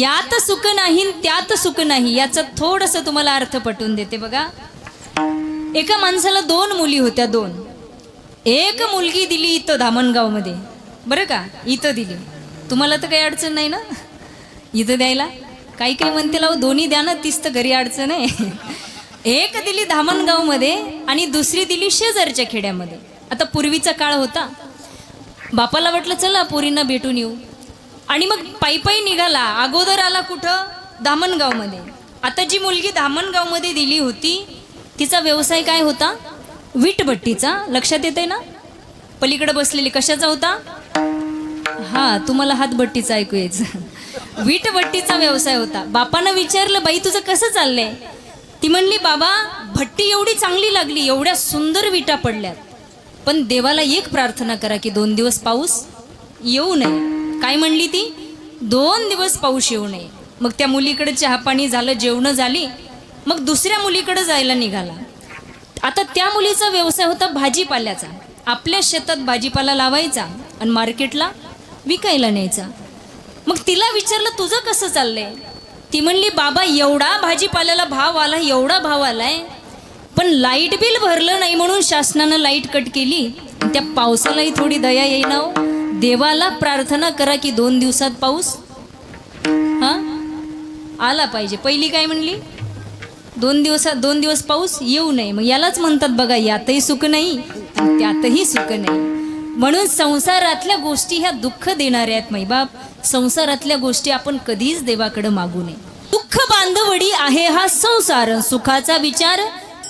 यात सुख नाही त्यात सुख नाही याचा थोडस तुम्हाला अर्थ पटवून देते बघा. एका माणसाला दोन मुली होत्या दोन. एक मुलगी दिली इथं धामणगावमध्ये. बरं का? इथं दिली. तुम्हाला तर काही अडचण नाही ना? इथं द्यायला? काही काही म्हणते लाव दोन्ही द्या ना तीच तर घरी अडचण आहे. एक दिली धामणगावमध्ये आणि दुसरी दिली शेजारच्या खेड्यामध्ये. आता पूर्वीचा काळ होता. बापाला वाटलं चला पोरींना भेटून येऊ. आणि मग पायी पायी निघाला. अगोदर आला कुठं? धामणगावमध्ये. आता जी मुलगी धामणगावमध्ये दिली होती तिचा व्यवसाय काय होता? वीटभट्टीचा. लक्षात येते ना? पलीकडे बसलेली कशाचा होता? हा तुम्हाला हातभट्टीचा ऐकू यायचं वीटभट्टीचा व्यवसाय होता. बापानं विचारलं बाई तुझं कसं चाललंय? ती म्हणली बाबा भट्टी एवढी चांगली लागली एवढ्या सुंदर विटा पडल्यात. पण देवाला एक प्रार्थना करा की दोन दिवस पाऊस येऊ नये. काय म्हणली ती? दोन दिवस पाऊस येऊ नये. मग त्या मुलीकडे चहापाणी झालं जेवणं झाली मग दुसऱ्या मुलीकडे जायला निघाला. आता त्या मुलीचा व्यवसाय होता भाजीपाल्याचा. आपल्या शेतात भाजीपाला लावायचा आणि मार्केटला विकायला न्यायचा. मग तिला विचारलं तुझं कसं चाललंय? ती म्हणली बाबा एवढा भाजीपाल्याला भाव आला एवढा भाव आलाय. पण लाइट बिल भरलं नाही म्हणून शासनानं लाइट कट केली. त्या पावसालाही थोडी दया येईना हो. देवाला प्रार्थना करा की दोन दिवसात पाऊस हा? आला पाहिजे. पहिली काय म्हणली? दोन दिवसात दोन दिवस पाऊस येऊ नये. मग यालाच म्हणतात बघा यातही सुख नाही त्यातही सुख नाही. म्हणून संसारातल्या गोष्टी ह्या दुःख देणाऱ्या आहेत मैबाप संसारातल्या गोष्टी आपण कधीच देवाकडे मागू नये. दुःख बांधवडी आहे हा संसार. सुखाचा विचार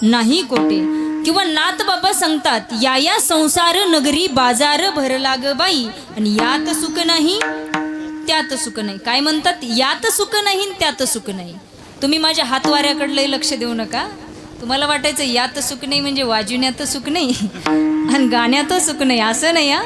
नाही कोठे. किंवा नाथ बाबा सांगतात या या संसार नगरी बाजार भरला ग बाई आणि यात सुख नाही त्यात सुख नाही. काय म्हणतात? यात सुख नाही त्यात सुख नाही. तुम्ही माझ्या हातवाऱ्याकडलंही लक्ष देऊ नका. तुम्हाला वाटायचं यात सुख नाही म्हणजे वाजवण्यात सुख नाही आणि गाण्यात सुख नाही. असं नाही हा?